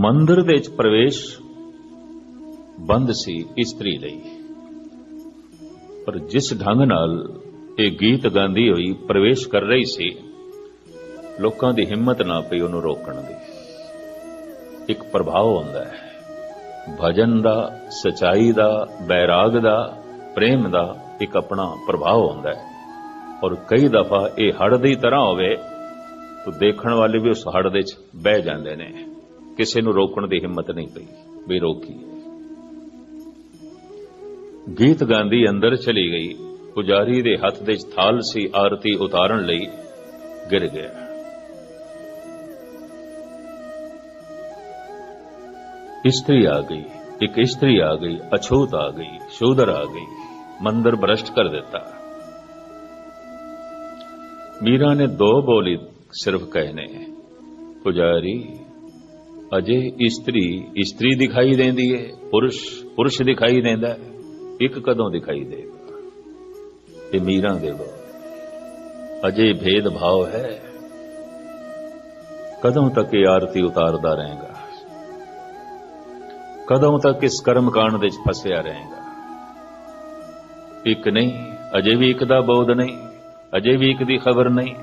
ਮੰਦਰ ਦੇ ਵਿੱਚ ਪ੍ਰਵੇਸ਼ ਬੰਦ ਸੀ ਇਸਤਰੀ ਲਈ। ਪਰ ਜਿਸ ਢੰਗ ਨਾਲ ਇਹ ਗੀਤ ਗਾਉਂਦੀ ਹੋਈ, ਪ੍ਰਵੇਸ਼ ਕਰ ਰਹੀ ਸੀ, ਲੋਕਾਂ ਦੀ ਹਿੰਮਤ ਨਾ ਪਈ ਉਹਨੂੰ ਰੋਕਣ ਦੀ। ਇੱਕ ਪ੍ਰਭਾਵ ਹੁੰਦਾ ਹੈ। ਭਜਨ ਦਾ, ਸਚਾਈ ਦਾ, ਬੈਰਾਗ ਦਾ, ਪ੍ਰੇਮ ਦਾ ਇੱਕ ਆਪਣਾ ਪ੍ਰਭਾਵ ਹੁੰਦਾ ਹੈ। ਔਰ ਕਈ ਦਫਾ ਇਹ ਹੜ ਦੀ ਤਰ੍ਹਾਂ ਹੋਵੇ, ਤਾਂ ਦੇਖਣ ਵਾਲੇ ਵੀ ਉਸ ਹੜ ਦੇ ਵਿੱਚ ਬਹਿ ਜਾਂਦੇ ਨੇ। ਕਿਸੇ ਨੂੰ ਰੋਕਣ ਦੀ ਹਿੰਮਤ ਨਹੀਂ ਪਈ, ਵੀ ਰੋਕੀ। ਗੀਤ ਗਾਉਂਦੀ ਅੰਦਰ ਚਲੀ ਗਈ। ਪੁਜਾਰੀ ਦੇ ਹੱਥ ਦੇ ਥਾਲ ਸੀ, ਆਰਤੀ ਉਤਾਰਨ ਲਈ ਗਿਰ ਗਿਆ। ਇਸਤਰੀ ਆ ਗਈ, ਇੱਕ ਇਸਤਰੀ ਆ ਗਈ, ਅਛੂਤ ਆ ਗਈ, ਸ਼ੂਦਰ ਆ ਗਈ, ਮੰਦਰ ਭ੍ਰਸ਼ਟ ਕਰ ਦਿੱਤਾ। ਮੀਰਾ ਨੇ ਦੋ ਬੋਲੀ ਸਿਰਫ ਕਹਿਨੇ ਪੁਜਾਰੀ ਅਜੇ ਇਸਤਰੀ ਇਸਤਰੀ ਦਿਖਾਈ ਦਿੰਦੀ ਹੈ ਪੁਰਸ਼ ਪੁਰਸ਼ ਦਿਖਾਈ ਦਿੰਦਾ ਇੱਕ ਕਦੋਂ ਦਿਖਾਈ ਦੇਗਾ ਇਹ ਮੀਰਾ ਦੇ ਬੋ ਅਜੇ ਭੇਦ ਭਾਵ ਹੈ। ਕਦੋਂ ਤੱਕ ਇਹ ਆਰਤੀ ਉਤਾਰਦਾ ਰਹੇਗਾ? ਕਦੋਂ ਤੱਕ ਇਸ ਕਰਮ ਕਾਂਡ ਵਿੱਚ ਫਸਿਆ ਰਹੇਗਾ? ਇੱਕ ਨਹੀਂ, ਅਜੇ ਵੀ ਇੱਕ ਦਾ ਬੋਧ ਨਹੀਂ, ਅਜੇ ਵੀ ਇੱਕ ਦੀ ਖਬਰ ਨਹੀਂ।